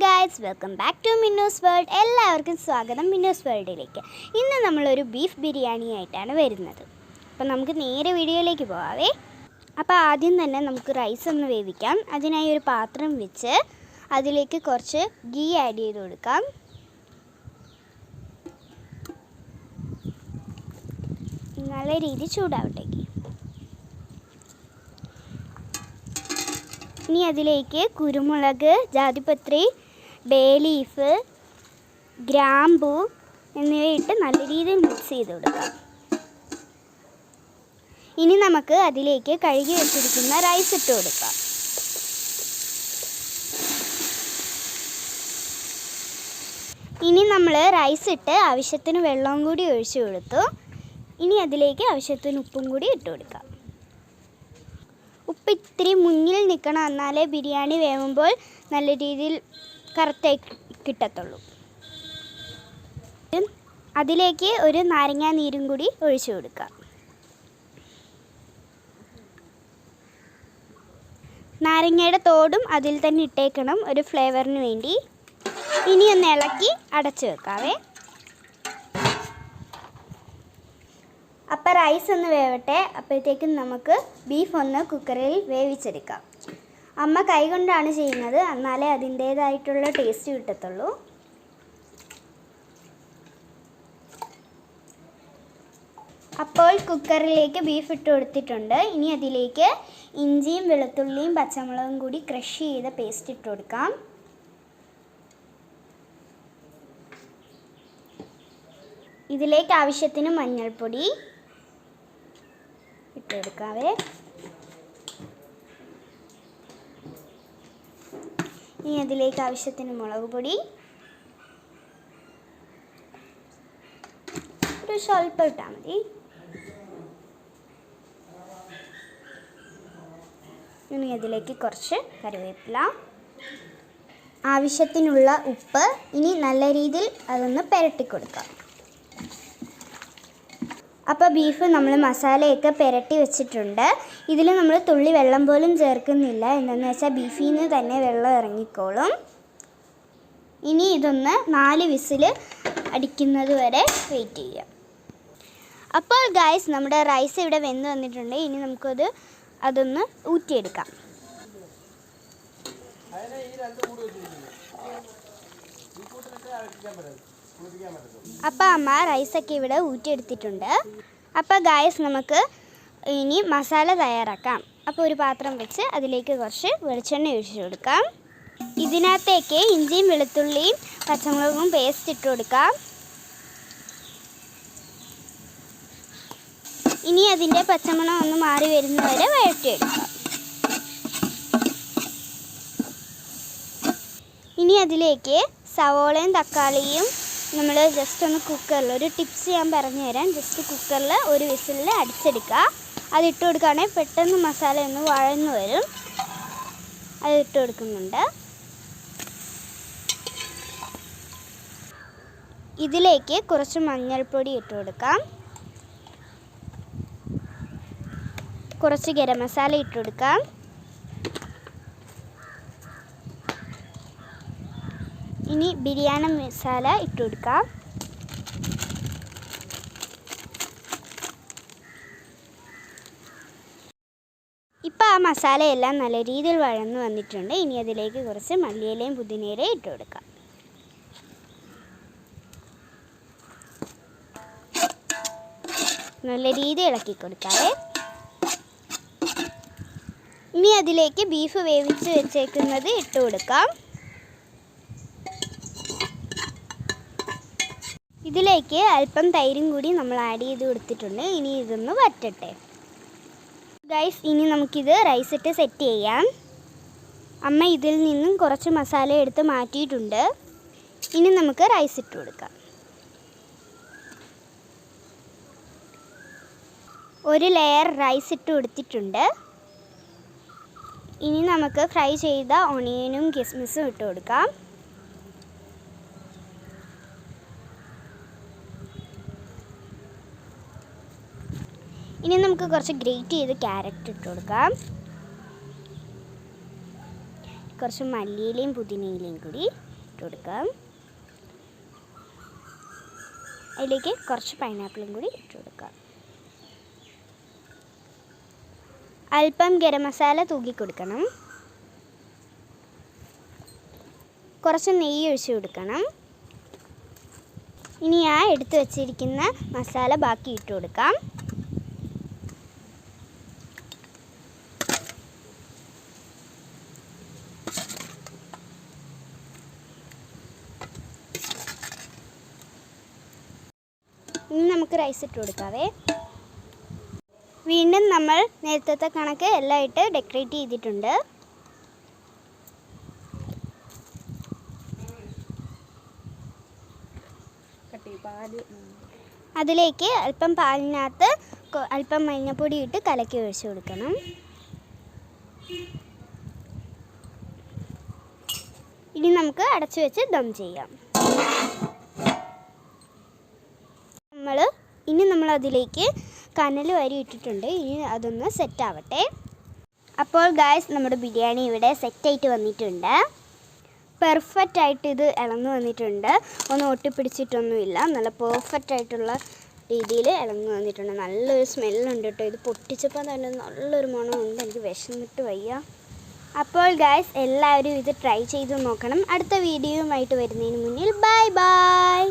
Guys welcome back to Minnus world എല്ലാവർക്കും സ്വാഗതം മിന്നൂസ് വേൾഡിലേക്ക് ഇന്ന് നമ്മളൊരു ബീഫ് ബിരിയാണി ആയിട്ടാണ് വരുന്നത്. അപ്പോൾ നമുക്ക് നേരെ വീഡിയോയിലേക്ക് പോവാവേ. അപ്പോൾ ആദ്യം തന്നെ നമുക്ക് റൈസ് ഒന്ന് വേവിക്കാം. അതിനായി ഒരു പാത്രം വെച്ച് അതിലേക്ക് കുറച്ച് ഗീ ആഡ് ചെയ്ത് കൊടുക്കാം. നല്ല രീതിയിൽ ചൂടാവട്ടെ ghee. ഇനി അതിലേക്ക് കുരുമുളക് ജാതിപത്രി ബേ ലീഫ് ഗ്രാമ്പു എന്നിവയിട്ട് നല്ല രീതിയിൽ മിക്സ് ചെയ്ത് കൊടുക്കാം. ഇനി നമുക്ക് അതിലേക്ക് കഴുകി വെച്ചിരിക്കുന്ന റൈസ് ഇട്ട് കൊടുക്കാം. ഇനി നമ്മൾ റൈസ് ഇട്ട് ആവശ്യത്തിന് വെള്ളവും കൂടി ഒഴിച്ചു കൊടുത്തു. ഇനി അതിലേക്ക് ആവശ്യത്തിന് ഉപ്പും കൂടി ഇട്ട് കൊടുക്കാം. ഉപ്പ് ഇത്തിരി മുന്നിൽ നിൽക്കണം. എന്നാലേ ബിരിയാണി വേവുമ്പോൾ നല്ല രീതിയിൽ കറുത്തായി കിട്ടത്തുള്ളൂ. അതിലേക്ക് ഒരു നാരങ്ങാ നീരും കൂടി ഒഴിച്ചു കൊടുക്കുക നാരങ്ങയുടെ തോടും അതിൽ തന്നെ ഇട്ടേക്കണം ഒരു ഫ്ലേവറിന് വേണ്ടി. ഇനി ഒന്ന് ഇളക്കി അടച്ചു വെക്കാവേ. അപ്പം റൈസ് ഒന്ന് വേവട്ടെ. അപ്പോഴത്തേക്കും നമുക്ക് ബീഫ് ഒന്ന് കുക്കറിൽ വേവിച്ചെടുക്കാം. അമ്മ കൈകൊണ്ടാണ് ചെയ്യുന്നത്. എന്നാലേ അതിന്റേതായിട്ടുള്ള ടേസ്റ്റ് കിട്ടത്തുള്ളൂ. അപ്പോൾ കുക്കറിലേക്ക് ബീഫ് ഇട്ട് കൊടുത്തിട്ടുണ്ട്. ഇനി അതിലേക്ക് ഇഞ്ചിയും വെളുത്തുള്ളിയും പച്ചമുളകും കൂടി ക്രഷ് ചെയ്ത പേസ്റ്റ് ഇട്ട് കൊടുക്കാം. ഇതിലേക്ക് ആവശ്യത്തിന് മഞ്ഞൾപ്പൊടി ഇട്ട് കൊടുക്കാവേ ഇനി അതിലേക്ക് ആവശ്യത്തിന് മുളക് പൊടി. ഒരു സ്വല്പം ഇട്ടാൽ മതി. ഇനി അതിലേക്ക് കുറച്ച് കറിവേപ്പില. ആവശ്യത്തിനുള്ള ഉപ്പ് ഇനി നല്ല രീതിയിൽ അതൊന്ന് പുരട്ടി കൊടുക്കാം അപ്പോൾ ബീഫ് നമ്മൾ മസാലയൊക്കെ പുരട്ടി വെച്ചിട്ടുണ്ട്. ഇതിൽ നമ്മൾ തുള്ളി വെള്ളം പോലും ചേർക്കുന്നില്ല. എന്താണെന്ന് വെച്ചാൽ ബീഫിൽ നിന്ന് തന്നെ വെള്ളം ഇറങ്ങിക്കോളും. ഇനി ഇതൊന്ന് നാല് വിസിൽ അടിക്കുന്നത് വരെ വെയിറ്റ് ചെയ്യാം. അപ്പോൾ ഗായ്സ് നമ്മുടെ റൈസ് ഇവിടെ വെന്ത് വന്നിട്ടുണ്ട്. ഇനി നമുക്കത് അതൊന്ന് ഊറ്റിയെടുക്കാം. അപ്പോൾ അമ്മ റൈസൊക്കെ ഇവിടെ ഊറ്റിയെടുത്തിട്ടുണ്ട്. അപ്പോൾ ഗായസ് നമുക്ക് ഇനി മസാല തയ്യാറാക്കാം. അപ്പോൾ ഒരു പാത്രം വെച്ച് അതിലേക്ക് കുറച്ച് വെളിച്ചെണ്ണ ഒഴിച്ചു കൊടുക്കാം. ഇതിനകത്തേക്ക് ഇഞ്ചിയും വെളുത്തുള്ളിയും പച്ചമുളകും പേസ്റ്റ് ഇട്ട് കൊടുക്കാം. ഇനി അതിന്റെ പച്ചമണം ഒന്ന് മാറി വരുന്നവരെ വഴറ്റിയെടുക്കാം. ഇനി അതിലേക്ക് സവോളയും തക്കാളിയും നമ്മൾ ജസ്റ്റ് ഒന്ന് കുക്കറിൽ ഒരു ടിപ്സ് ഞാൻ പറഞ്ഞു തരാം ജസ്റ്റ് കുക്കറിൽ ഒരു വിസിലിൽ അടിച്ചെടുക്കുക. അത് ഇട്ട് കൊടുക്കുകയാണെങ്കിൽ പെട്ടെന്ന് മസാല ഒന്ന് വഴന്നു വരും. അത് ഇട്ട് കൊടുക്കുന്നുണ്ട്. ഇതിലേക്ക് കുറച്ച് മഞ്ഞൾപ്പൊടി ഇട്ട് കൊടുക്കാം. കുറച്ച് ഗരം മസാല ഇട്ട് കൊടുക്കാം. ഇനി ബിരിയാണി മസാല ഇട്ട് കൊടുക്കാം. ഇപ്പോൾ ആ മസാലയെല്ലാം നല്ല രീതിയിൽ വഴന്നു വന്നിട്ടുണ്ട്. ഇനി അതിലേക്ക് കുറച്ച് മല്ലിയിലയും പുതിനയിലയും ഇട്ട് കൊടുക്കാം. നല്ല രീതിയിൽ ഇളക്കി കൊടുക്കാവേ. ഇനി അതിലേക്ക് ബീഫ് വേവിച്ച് വെച്ചേക്കുന്നത് ഇട്ട് കൊടുക്കാം. ഇതിലേക്ക് അല്പം തൈരും കൂടി നമ്മൾ ആഡ് ചെയ്ത് കൊടുത്തിട്ടുണ്ട്. ഇനി ഇതൊന്ന് വറ്റട്ടെ. ഗൈസ് ഇനി നമുക്കിത് റൈസ് ഇട്ട് സെറ്റ് ചെയ്യാം. അമ്മ ഇതിൽ നിന്നും കുറച്ച് മസാല എടുത്ത് മാറ്റിയിട്ടുണ്ട്. ഇനി നമുക്ക് റൈസ് ഇട്ട് കൊടുക്കാം. ഒരു ലെയർ റൈസ് ഇട്ട് കൊടുത്തിട്ടുണ്ട്. ഇനി നമുക്ക് ഫ്രൈ ചെയ്ത ഒണിയനും കിസ്മിസും ഇട്ട് കൊടുക്കാം. ഇനി നമുക്ക് കുറച്ച് ഗ്രേറ്റ് ചെയ്ത് ക്യാരറ്റ് ഇട്ട് കൊടുക്കാം. കുറച്ച് മല്ലിയിലയും പുതിനയിലയും കൂടി ഇട്ട് കൊടുക്കാം. അതിലേക്ക് കുറച്ച് പൈനാപ്പിളും കൂടി ഇട്ട് കൊടുക്കാം. അല്പം ഗരം മസാല തൂക്കി കൊടുക്കണം. കുറച്ച് നെയ്യ് ഒഴിച്ച് കൊടുക്കണം. ഇനി ആ എടുത്തു വച്ചിരിക്കുന്ന മസാല ബാക്കി ഇട്ട് കൊടുക്കാം ഇനി നമുക്ക് റൈസ് ഇട്ട് കൊടുക്കാവേ. വീണ്ടും നമ്മൾ നേരത്തെ കണക്ക് എല്ലാം ഇട്ട് ഡെക്കറേറ്റ് ചെയ്തിട്ടുണ്ട്. അതിലേക്ക് അല്പം പാലിനകത്ത് അല്പം മഞ്ഞപ്പൊടി ഇട്ട് കലക്കി ഒഴിച്ചു കൊടുക്കണം. ഇനി നമുക്ക് അടച്ചു വെച്ച് ദം ചെയ്യാം. ഇനി നമ്മൾ അതിലേക്ക് കനൽ വരി ഇട്ടിട്ടുണ്ട്. ഇനി അതൊന്ന് സെറ്റ് ആവട്ടെ. അപ്പോൾ ഗായ്സ് നമ്മുടെ ബിരിയാണി ഇവിടെ സെറ്റായിട്ട് വന്നിട്ടുണ്ട്. പെർഫെക്റ്റ് ആയിട്ട് ഇത് ഇളന്ന് വന്നിട്ടുണ്ട്. ഒന്നും ഒട്ടിപ്പിടിച്ചിട്ടൊന്നുമില്ല. നല്ല പെർഫെക്റ്റ് ആയിട്ടുള്ള രീതിയിൽ ഇളന്ന് വന്നിട്ടുണ്ട്. നല്ലൊരു സ്മെല്ലുണ്ട് കേട്ടോ ഇത് പൊട്ടിച്ചപ്പോൾ തന്നെ നല്ലൊരു മണമുണ്ട്. എനിക്ക് വിശന്നിട്ട് വയ്യ. അപ്പോൾ ഗായ്സ് എല്ലാവരും ഇത് ട്രൈ ചെയ്ത് നോക്കണം. അടുത്ത വീഡിയോയുമായിട്ട് വരുന്നതിന് മുന്നിൽ. Bye bye